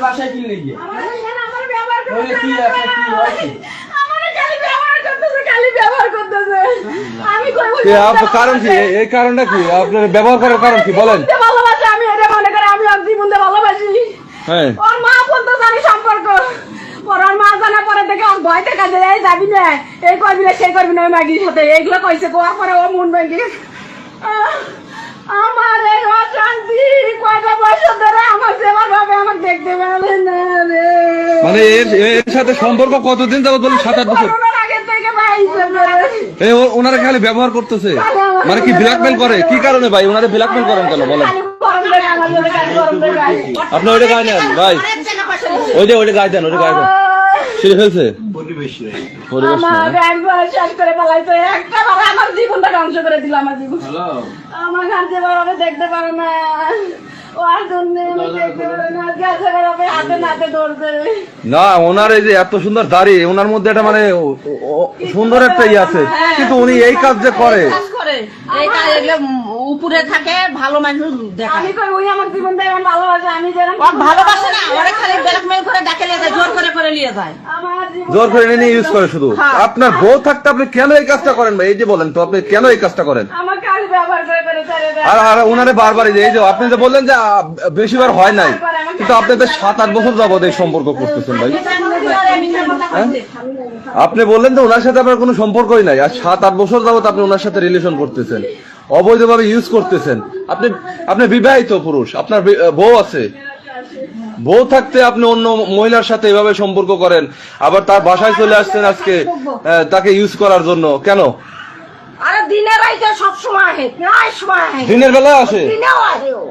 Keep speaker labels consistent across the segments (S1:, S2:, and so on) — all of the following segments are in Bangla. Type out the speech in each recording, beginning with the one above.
S1: বাসায় কি আছে কি হয়েছে
S2: আপ- কারণ কি এই- কারণটা কি আপনার ব্যবহার করার কারণ কি বলেন
S3: ভালোবাসি আমি এটা মনে করে আমি আর ভালোবাসি
S2: হ্যাঁ
S3: ওর মা বলতে জানি সম্পর্ক ওর মা জানা পরে থেকে ওর ভয় দেখা যায় এই যাবি না এই করবি না সেই করবি না ওই মাগির সাথে এইগুলো কইছে কোয়ার পরে ও মন ভেঙে আমার এই অশান্তি
S2: মানে এর এর সাথে সম্পর্ক কতদিন যাবত বলেন? সাত আট বছর।
S3: করোনার আগে থেকে ভাই হিসেবে
S2: এই ও- ওনারা খালি ব্যবহার করতেছে। মানে কি ব্ল্যাকমেল করে? কি কারণে ভাই? ওনারা ব্ল্যাকমেল করেন কেন? বলেন। আপনি ওইটা গায়ে নেন ভাই। ওই যে ওইটা গায়ে দেন ওইটা গায়ে দেন। ছিঁড়ে ফেলছে?
S3: আমার জীবনটা ধ্বংস করে দিল আমার জীবন। আমার দেখতে পারে না। না
S2: ওনার এই যে এত সুন্দর দাড়ি ওনার মধ্যে একটা মানে সুন্দর একটা ইয়ে আছে। কিন্তু উনি এই কাজ যে করে।
S4: কাজ করে। এই কাজ এগুলো উম উপরে থাকে ভালো মানুষ
S3: আমি কই ওই আমার জীবনটা এমন ভালোবাসে আমি যেরকম
S4: ভালোবাসে না ওরা খালি ব্ল্যাকমেল করে ডাকে নিয়ে যায় জোর করে করে নিয়ে যায়।
S2: জোর করে নিয়ে ইউজ করে শুধু। আপনার বউ থাকতে আপনি কেন এই কাজটা করেন ভাই? এই যে বলেন তো আপনি কেন এই কাজটা করেন
S3: আমার কাজ ব্যবহার করে করে ছেড়ে দেয়
S2: আর আর বারবার এই যে- আপনি যে বললেন যে বেশিবার হয় নাই, কিন্তু সাত আট বছর যাবত এই সম্পর্ক করতেছেন ভাই। হ্যাঁ? আপনি বললেন যে ওনার সাথে আপনার কোনো সম্পর্কই নাই, আর সাত আট বছর যাবত আপনি ওনার সাথে রিলেশন করতেছেন, অবৈধভাবে ইউজ করতেছেন। আপনি আপনি বিবাহিত পুরুষ, আপনার বউ আছে। বউ থাকতে আপনি অন্য মহিলার সাথে এভাবে সম্পর্ক করেন, আবার তার বাসায় চলে আসছেন আজকে তাকে ইউজ করার জন্য। কেন?
S4: দিনে রাইতে সব সময় আহে প্রায় সময় আহে।
S2: দিনের বেলায় আসে?
S4: দিনেও আহে ও।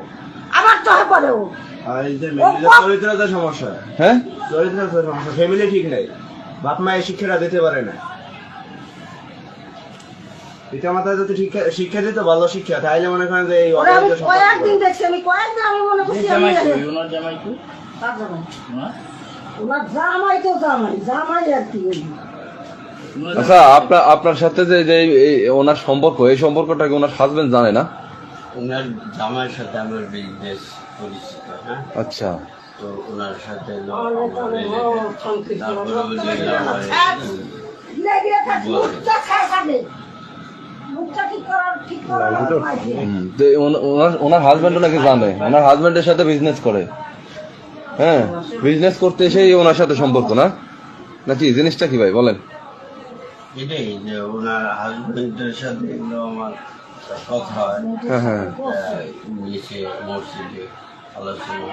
S4: আবার চহে পড়ে ও
S5: আর এই যে মেয়েদের চরিত্রতে সমস্যা
S2: হ্যাঁ?
S5: চরিত্রতে সমস্যা ফ্যামিলি ঠিক নাই। বাপ মা শিক্ষাটা দিতে পারে না। পিতা যদি শিক্ষা শিক্ষা দিত ভালো শিক্ষা তাইলে মনে করেন যে এই
S4: ওরা আমি
S5: অবৈধ সম্পর্ক
S4: কয়েকদিন দেখছি আমি কয়েকদিন আমি মনে করছি
S1: জামাই ওনার জামাই কই
S4: জামাই?
S1: হ্যাঁ?
S4: ওনার জামাই তো জামাই জামাই আর কি।
S2: আচ্ছা আপনার আপনার সাথে যে যে এই ওনার সম্পর্ক এই সম্পর্কটা কি ওনার হাজবেন্ড জানে না?
S6: ওনার জামাইয়ের সাথে আমার বিজনেস পরিচিত হ্যাঁ?
S2: আচ্ছা।
S6: তো ওনার সাথে
S2: ওনার ওনার হাজবেন্ডও নাকি জানে। ওনার হাজবেন্ডের সাথে বিজনেস করে। হ্যাঁ বিজনেস করতে এসেই ওনার সাথে সম্পর্ক না? নাকি? জিনিসটা কি ভাই বলেন।
S6: এটাই যে ওনার হাজবেন্ডের সাথে এগুলো আমার কথা হয়।
S2: হ্যাঁ হ্যাঁ।
S6: মসজিদে আলোচনা